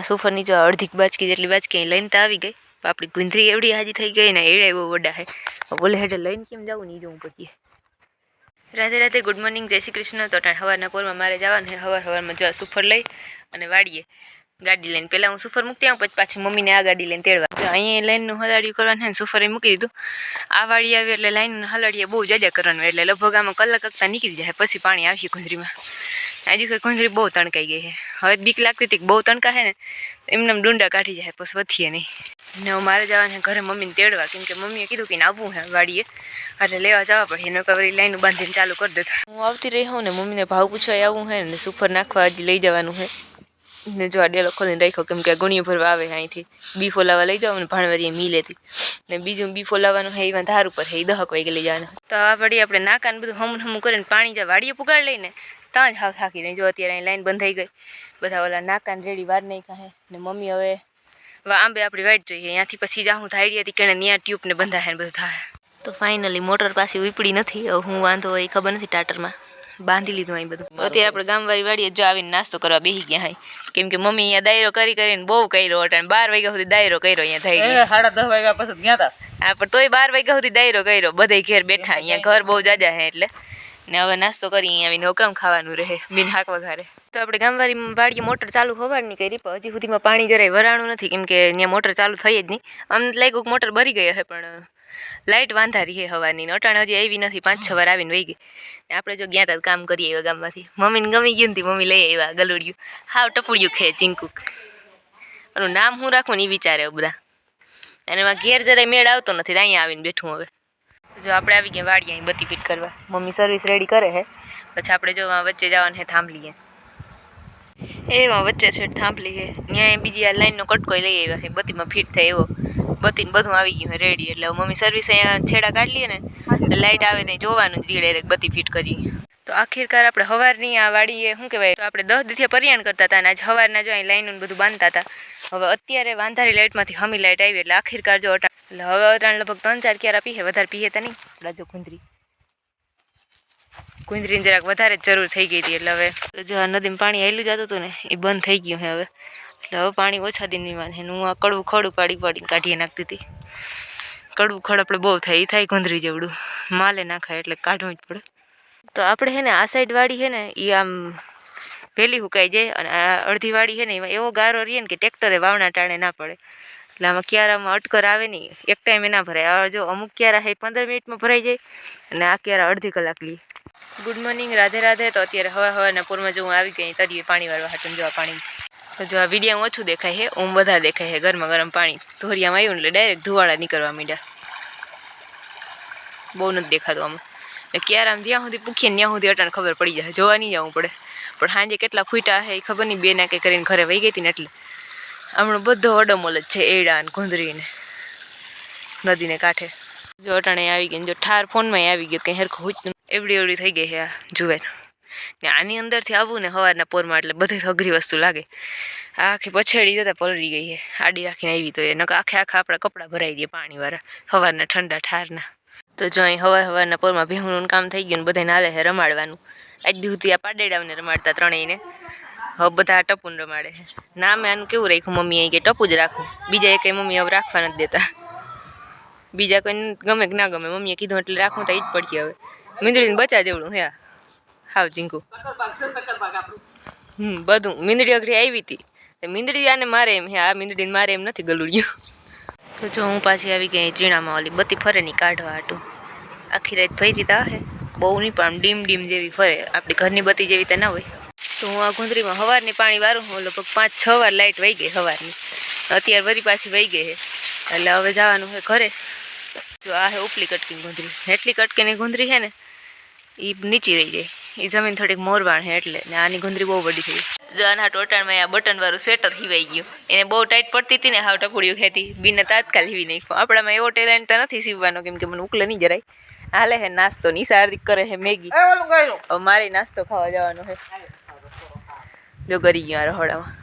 ને સોફાની જો અડધી બાચકી જેટલી બાચકી લઈને તો આવી ગઈ. પણ આપણી ગુંદરી એવડી હાજી થઈ ગઈ ને એડા એવો વડા હે. બોલે હેઠે લઈને કેમ જવું નહીં જવું પડીએ રાધે રાધે ગુડ મોર્નિંગ જય શ્રી કૃષ્ણ. તો ત્યાં સવારના પોરમાં મારે જવાનું છે. સવાર સવારમાં જો સુફર લઈ અને વાડીએ ગાડી લઈને. પહેલાં હું સુફર મૂકતી આવું, પછી પાછી મમ્મીને આ ગાડી લઈને તેડવા. અહીંયા લાઈનનું હલાડ્યું કરવાનું છે ને સુફરે મૂકી દીધું. આ વાળી આવી એટલે લાઈન હલાડીએ બહુ જાજા કરવાનું એટલે લગભગ આમાં કલાક કરતાં નીકળી જાય. પછી પાણી આવશે ગુંજરીમાં આજે ખર બહુ તણકાઈ ગઈ છે. હવે બીક લાગતી હતી બહુ તણકા છે ને એમને એમ ડુંડા કાઢી જાય પછી વધીએ નહીં. ને મારે જવાને ઘરે મમ્મીને તેડવા કેમ કે મમ્મીએ કીધું કે ને આવવું છે વાડીએ. એટલે લેવા જવા પડે એનો કવરી લાઈન બાંધીને ચાલુ કરી દેતા. હું આવતી રહી હોઉં ને મમ્મીને ભાવ પૂછવા આવવું હે ને સુફર નાખવા હજી લઈ જવાનું હે ને જો આ ડેલો ખોલીને રાખ્યો કેમ કે ગુણીઓ ભરવા આવે અહીંથી. બી ફોલાવા લઈ જાવ ને ભાણવારીએ મિલેતી ને બીજું બી ફોલાવાનું હે એમાં ધાર ઉપર હે એ દહક વાગે લઈ જવાનું તો આ વળી આપણે નાકાને બધું હમું હમું કરીને પાણી જ્યાં વાડીએ પુગાડ લઈને ત્યાં જ હાવ થાકી રહી જો અત્યારે અહીં લાઈન બંધ થઈ ગઈ. બધા ઓલા નાકાને રેડી વાર નહીં કહે ને મમ્મી હવે હવે આંબે આપણી વાઈટ જોઈએ. અહીંયાથી પછી જાઉં થાળી હતી કે ત્યાં ટ્યુબને બંધાય ને બધું થાય. તો ફાઇનલી મોટર પાસે ઉપડી નથી. હું વાંધો હોય એ ખબર નથી ટાટરમાં. બાંધી લીધું અહીં બધું. અત્યારે આપણે ગામવાળી વાડીએ જો આવીને નાસ્તો કરવા બેસી ગયા હાઈ કેમ કે મમ્મી અહીંયા દાયરો કરી કરીને બહુ કર્યો અટાણ બાર વાગ્યા સુધી દાયરો કર્યો અહીંયા થઈ ગયો સાડા દસ વાગ્યા પછી ગયા હતા હા પણ તોય બાર વાગ્યા સુધી દાયરો કર્યો. બધે ઘેર બેઠા. અહીંયા ઘર બહુ જાજા હે એટલે. ને હવે નાસ્તો કરી અહીંયા આવીને હુકમ ખાવાનું રહે. બિન હાક વઘારે. તો આપણે ગામવાળી વાડીએ મોટર ચાલુ હોવાની કરી, પણ હજી સુધીમાં પાણી જરાય વરાણું નથી, કેમ કે ત્યાં મોટર ચાલુ થઈ જ નહીં. અમને લાગ્યું મોટર ભરી ગઈ હશે, પણ લાઇટ વાંધારી હે હવાની. અટાણ હજી આવી નથી, પાંચ છ વાર આવીને વહી ગઈ. આપણે જો ગયા તા કામ કરીએ એવા ગામમાંથી. મમ્મીને ગમી ગયું ને મમ્મી લઈ આવ્યા ગલુડિયું. હાવ ટપુડિયું ખે ચીંકુક. એનું નામ હું રાખું ને એ વિચારે બધા. અને એમાં ઘેર જરાય મેળ આવતો નથી અહીંયા આવીને બેઠું હવે. જો આપણે આવી ગયા વાડીએ અહીં બધી ફિટ કરવા. મમ્મી સર્વિસ રેડી કરે છે પછી આપણે જો વચ્ચે જવાનું છે થાંભલીએ. એમાં વચ્ચે છે થાંભલી હે ત્યાં બીજી આ લાઈનનો કટકો લઈ આવ્યા છે બત્તીમાં ફિટ થાય એવો. બતીને બધું આવી ગયું રેડી એટલે મમ્મી સર્વિસ અહીંયા છેડા કાઢી લઈએ ને. લાઇટ આવે ને જોવાનું જ ડાયરેક્ટ બત્તી ફિટ કરી. તો આખીરકાર આપણે સવારની આ વાડીએ, શું કહેવાય, તો આપણે દસ દિવસે પરિયાણ કરતા હતા અને આજ સવારના જો અહીં લાઈનનું બધું બાંધતા હતા. હવે અત્યારે વાંધારી લાઇટમાંથી હમી લાઇટ આવી, એટલે આખીરકાર જો અટાણ એટલે હવે અટાણ લગભગ ત્રણ ચાર ક્યારા પીએ વધારે પીએ તા નહીં. આપણા જો કુંદરી કુંદરીની જરાક વધારે જ જરૂર થઈ ગઈ હતી, એટલે હવે જો નદીમાં પાણી આવેલું જતું હતું ને, એ બંધ થઈ ગયું છે હવે. એટલે હવે પાણી ઓછા દિનની માં એનું હું આ કડવું ખડ ઉપાડી પાડીને કાઢીએ નાખતી હતી. કડવું ખડ આપણે બહુ થાય એ થાય કુંદરી જેવડું. માલે નાખાય એટલે કાઢવું જ પડે. તો આપણે છે ને આ સાઈડ વાળી છે ને એ આમ વહેલી હુકાઈ જાય અને આ અડધી વાળી છે ને એમાં એવો ગારો રહીએ ને કે ટ્રેક્ટરે વાવણા ટાણે ના પડે. એટલે આમાં ક્યારામાં અટકર આવે નહીં એક ટાઈમે ના ભરાય. જો અમુક ક્યારા હે પંદર મિનિટમાં ભરાઈ જાય અને આ ક્યારા અડધી કલાક લી. Good morning Radhe Radhe. તો અત્યારે હવા હવાના પૂરમાં જો હું આવી ગઈ તરીએ પાણી વાળવા હાટું જોવા પાણી. તો જો આ વિડીયા ઓછું દેખાય છે ઓમ વધારે દેખાય છે ગરમા ગરમ પાણી. ધોરિયામાં આવ્યું એટલે ડાયરેક્ટ ધુવાળા નીકળવા માંડ્યા. બહુ નથી દેખાતું આમાં. ને ક્યારે આમ જ્યાં સુધી પૂખીએ ત્યાં સુધી અટાણ ખબર પડી જાય. જોવા નહીં જવું પડે. પણ સાંજે કેટલા ફૂટા છે એ ખબર નહીં બે નાકે કરીને ઘરે વહી ગઈ હતી ને એટલે હમણાં બધો અડમોલ જ છે, એડા ને ગુંદરીને નદીને કાંઠે. જો અટાણે આવી ગઈ જો ઠાર ફોનમાં આવી ગયો કંઈ હરખું હું એવડી એવડી થઈ ગઈ છે આ જુવેર. ને આની અંદરથી આવવું ને સવારના પોરમાં એટલે બધી અઘરી વસ્તુ લાગે. આખી પછેડી જતા પલળી ગઈ છે આડી રાખીને આવી તો એ. નકા આખે આખા આપણા કપડાં ભરાઈ દઈએ પાણીવાળા. સવારના ઠંડા ઠારના. તો જો અહીં હવાર હવારના પોરમાં ભેહુંનું કામ થઈ ગયું ને બધાને છે રમાડવાનું. આજ દીધું આ પાડેડાઓને રમાડતા ત્રણેયને. હવે બધા ટપુન રમાડે છે. ના, મેં આનું કેવું રાખ્યું? મમ્મી અહીં કે ટપુ જ રાખું. બીજા એક મમ્મી હવે રાખવા નથી દેતા. બીજા કોઈને ગમે કે ના ગમે, મમ્મીએ કીધું એટલે રાખવું તો એ જ પડી હવે. મીંદડીને બચા જેવડું હે. હાવ આપણું હમ, બધું. મીંદડી અઘરી આવી હતી. મીંદડી આને મારે એમ, હે આ મીંદડીને મારે એમ નથી ગલુડિયું. તો જો હું પાછી આવી ગઈ ઝીણામાં ઓલી બધી ફરે નહીં કાઢવા હાટું. આખી રાત ફરી દીધા હે બહુ નહીં પણ ડીમ ડીમ જેવી ફરે. આપણી ઘરની બત્તી જેવી તો ના હોય. તો હું આ ગુંદરીમાં સવારની પાણી વારું હું લગભગ પાંચ છ વાર લાઇટ વહી ગઈ સવારની અત્યારે વરી પાછી વહી ગઈ છે એટલે હવે જવાનું છે ઘરે. જો આ હે ઉપલી કટકી ગુંદરી. એટલી કટકીની ગુંદરી છે ને એ નીચી રહી જાય એ જમીન થોડીક મોરવાણ છે એટલે ને આની ગુંદરી બહુ વડી થઈ આના ટોટાણમાં આ બટન વાળું સ્વેટર હિવાઈ ગયું. એને બહુ ટાઈટ પડતી હતી ને હાવ ટપુડિયું ખેતી બીને તાત્કાલ હિવી નાખ્યું. આપણામાં એવો ટેલેન્ટ તો નથી સીવવાનો કેમ કે મને ઉકલે નહીં જરાય. હાલે હે નાસ્તો નિશા હાર્દિક કરે હે મેગી. મારે નાસ્તો ખાવા જવાનો હે. જો કરી ગયો આ રહોડામાં.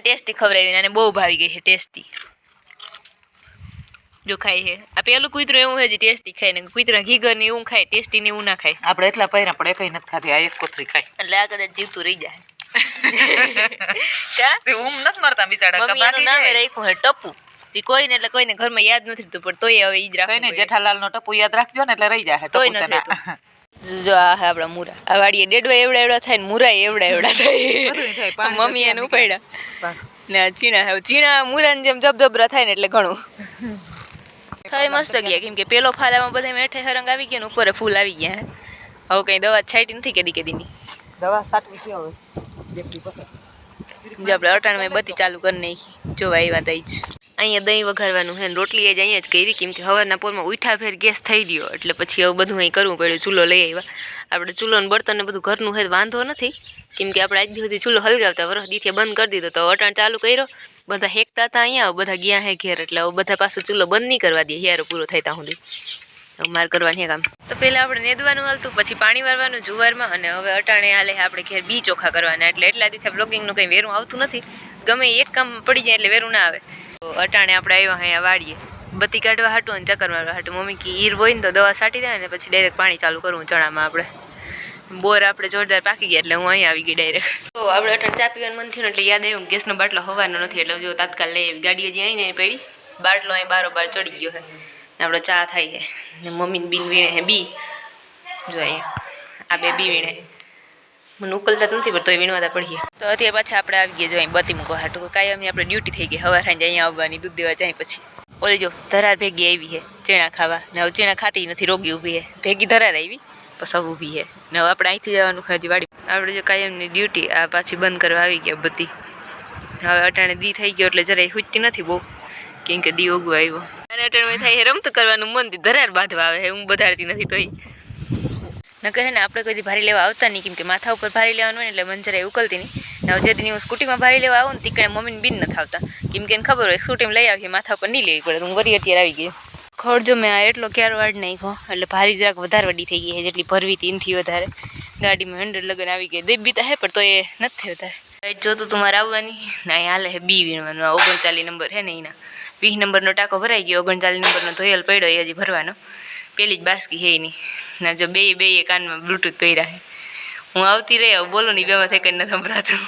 ટેસ્ટી ખવડાવી અને બહુ ભાવી ગઈ છે ટેસ્ટી. જો ખાય છે. આ પેલું કૂતરું એવું છે જે ટેસ્ટી ખાય ને કૂતરા ઘીગર ને એવું ખાય ટેસ્ટી ને એવું ના ખાય. આપણે એટલા પહેર્યા પણ એકઈ નથી ખાતી આ એક કોથરી ખાય. એટલે આ કદાચ જીવતું રહી જાય. ઊંઘ નથી મારતા બિચારા મમ્મી એનું રાખ્યું હે ટપુ. તે કોઈને એટલે કોઈને ઘરમાં યાદ નથી રહેતું પણ તોય હવે ઈ જ કઈ જેઠાલાલ નો ટપુ યાદ રાખજો ને એટલે રહી જાય તોય નથી ને. જો આ આપણા મુરા. આ વાડીએ ડેડવા એવડા એવડા થાય ને મુરા એવડા એવડા થાય. મમ્મી એને ઉપાડ્યા. ને ચીણા ચીણા મુરાની જેમ જબજબરા થાય ને એટલે ઘણું. થઈ મસ્ત ગયા કેમ કે પેલો ફાલામાં બધા મેઠે હરંગ આવી ગયા ને ઉપર ફૂલ આવી ગયા હે. હવે કઈ દવા છાંટી નથી કેદી કેદીની. દવા સાટવી છે હવે. જે આપણે અટાણમાં બધી ચાલુ કરી નાખી. જોવા આવ્યા તઈ જ. અહીંયા દહીં વઘારવાનું છે રોટલી એ જ અહીંયા જ કરી કેમ કે હવારના પોરમાં ઉઠા ફેર ગેસ થઈ ગયો. એટલે પછી હવે બધું અહીં કરવું પડ્યું ચૂલો લઈ આવ્યા. આપણે ચૂલો ને બળતણ ને બધું ઘરનું હોય તો વાંધો નથી. કેમ કે આપણે આજ સુધી ચૂલો હલગાવતા વરસ દીથી બંધ કરી દીધો તો અટાણ ચાલુ કર્યો. બધા હેકતા હતા અહીંયા બધા ગયા હે ઘેર, એટલે બધા પાછું ચૂલો બંધ નહીં કરવા દે, હિયારો પૂરો થાય ત્યાં સુધી. માર કરવાની કામ. તો પહેલાં આપણે નેદવાનું હાલતું, પછી પાણી વારવાનું જુવારમાં, અને હવે અટાણે હાલે આપણે ઘેર બી ચોખા કરવાના, એટલે એટલા દિવસે બ્લોગિંગનું કંઈ વેરું આવતું નથી. ગમે એક કામ પડી જાય એટલે વેરું ના આવે. તો અટાણે આપણે આવ્યા અહીંયા વાળીએ બત્તી કાઢવા હાટું અને ચક્કર મારવા હાટું. મમ્મી કી ઈર હોય ને તો દવા છાંટી દે ને પછી ડાયરેક્ટ પાણી ચાલુ કરવું ચણામાં આપણે. બોર આપણે જોરદાર પાકી ગયા એટલે હું અહીંયા આવી ગઈ ડાયરેક્ટ તો આપણે અટાણે ચા પીવાનું મન થયું એટલે યાદ આવ્યું ગેસનો બાટલો હવાનો નથી એટલે જો તાત્કાલ લઈ આવી. ગાડી હજી આવીને પડી, બાટલો અહીં બારો બાર ચડી ગયો છે. આપણો ચા થાય છે. ને મમ્મી બીન વીણે હે બી. જો આ બે બી વીણે. મને ઉકલતા નથી, પણ તોય વીણવાતા પડીએ તો અત્યારે પાછા આપણે આવી ગયા જો અહીં બતી મૂકો હાટું. કાયમની આપણે ડ્યુટી થઈ ગઈ હવા સાંજે અહીંયા આવવાની, દૂધ દેવા જાય પછી. ઓલી જો ધરાર ભેગી આવી છે, ચેણા ખાવા. ને હવે ચેણા ખાતી નથી, રોગી ઊભી છે. ભેગી ધરાર આવી. હવે ઊભી છે ને હવે આપણે અહીંથી જવાનું હજી વાડી. આપણે જો કાયમની ડ્યુટી આ પાછી બંધ કરવા આવી ગયા બધી. હવે અટાણે દી થઈ ગયો એટલે જરાય હુચતી નથી બહુ. કેમ કે દી ઓગવા આવ્યો. અને અટાણે થાય હે રમતું કરવાનું મન ધરાર બાંધવા આવે હું બધારતી નથી તોય. નકર હે ને આપણે કોઈ ભારી લેવા આવતા નહીં કેમ કે માથા ઉપર ભારી લેવાનું હોય ને એટલે મને જરાય ઉકલતી નહીં. હવે જેથી હું સ્કૂટીમાં ભારી લેવા આવું ને તીકણે મમ્મીને બિન નથી આવતા. કેમ કે એને ખબર હોય સ્કૂટીમાં લઈ આવીએ માથા ઉપર નહીં લેવી પડે હું વરી અત્યારે આવી ગઈ. ખોડ જો મેં આ એટલો ક્યાર વાડ નાખ્યો, એટલે ભારી જરાક વધારે વડી થઈ ગઈ છે, જેટલી ભરવી હતી એનથી વધારે. ગાડીમાં હંડ્રેડ લગન આવી ગઈ દેબી તો હે, પણ તો એ નથી વધારે. લાઈટ જોતું તો મારે આવવાની. ના અહીં હાલે હે બી વીણવાનું. આ ઓગણચાલીસ નંબર હે ને એના. વીસ નંબરનો ટાંકો ભરાઈ ગયો. ઓગણચાલીસ નંબરનો ધોયેલ પડ્યો એ હજી ભરવાનો. પેલી જ બાસકી હે એની. ના જો બે બે કાનમાં બ્લૂટૂથ પહેર્યા હે હું આવતી રહી બોલો ને બેમાં થઈ કંઈ નથી સંભળાતું